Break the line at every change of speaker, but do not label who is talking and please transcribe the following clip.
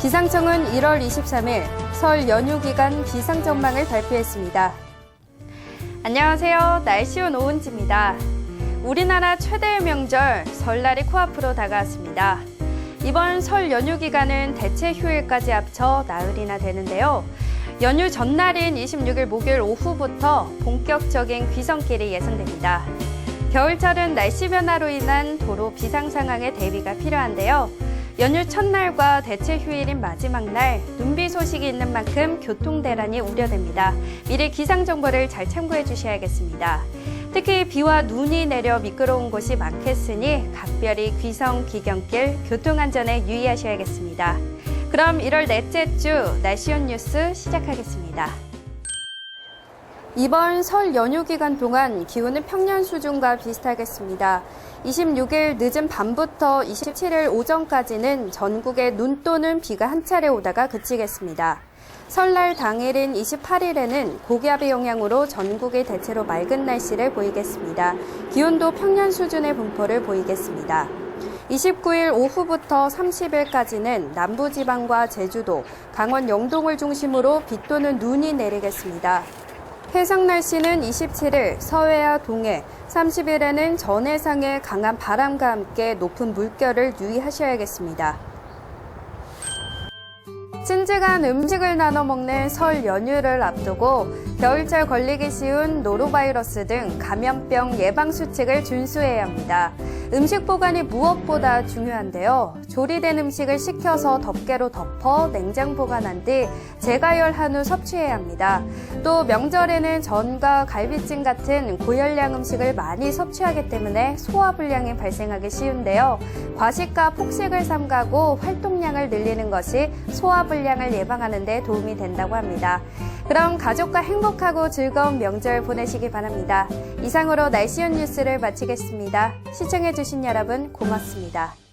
기상청은 1월 23일 설 연휴 기간 기상 전망을 발표했습니다. 안녕하세요. 날씨온 오은지입니다. 우리나라 최대의 명절 설날이 코앞으로 다가왔습니다. 이번 설 연휴 기간은 대체 휴일까지 합쳐 나흘이나 되는데요. 연휴 전날인 26일 목요일 오후부터 본격적인 귀성길이 예상됩니다. 겨울철은 날씨 변화로 인한 도로 비상 상황에 대비가 필요한데요. 연휴 첫날과 대체 휴일인 마지막 날 눈비 소식이 있는 만큼 교통 대란이 우려됩니다. 미리 기상 정보를 잘 참고해 주셔야겠습니다. 특히 비와 눈이 내려 미끄러운 곳이 많겠으니 각별히 귀성 귀경길 교통 안전에 유의하셔야겠습니다. 그럼 1월 넷째 주 날씨온 뉴스 시작하겠습니다. 이번 설 연휴 기간 동안 기온은 평년 수준과 비슷하겠습니다. 26일 늦은 밤부터 27일 오전까지는 전국에 눈 또는 비가 한 차례 오다가 그치겠습니다. 설날 당일인 28일에는 고기압의 영향으로 전국이 대체로 맑은 날씨를 보이겠습니다. 기온도 평년 수준의 분포를 보이겠습니다. 29일 오후부터 30일까지는 남부지방과 제주도, 강원 영동을 중심으로 비 또는 눈이 내리겠습니다. 해상 날씨는 27일 서해와 동해, 30일에는 전해상의 강한 바람과 함께 높은 물결을 유의하셔야겠습니다. 찐득한 음식을 나눠 먹는 설 연휴를 앞두고 겨울철 걸리기 쉬운 노로바이러스 등 감염병 예방 수칙을 준수해야 합니다. 음식 보관이 무엇보다 중요한데요. 조리된 음식을 식혀서 덮개로 덮어 냉장 보관한 뒤 재가열한 후 섭취해야 합니다. 또 명절에는 전과 갈비찜 같은 고열량 음식을 많이 섭취하기 때문에 소화 불량이 발생하기 쉬운데요. 과식과 폭식을 삼가고 활동 량을 늘리는 것이 소화불량을 예방하는 데 도움이 된다고 합니다. 그럼 가족과 행복하고 즐거운 명절 보내시기 바랍니다. 이상으로 날씨온 뉴스를 마치겠습니다. 시청해주신 여러분 고맙습니다.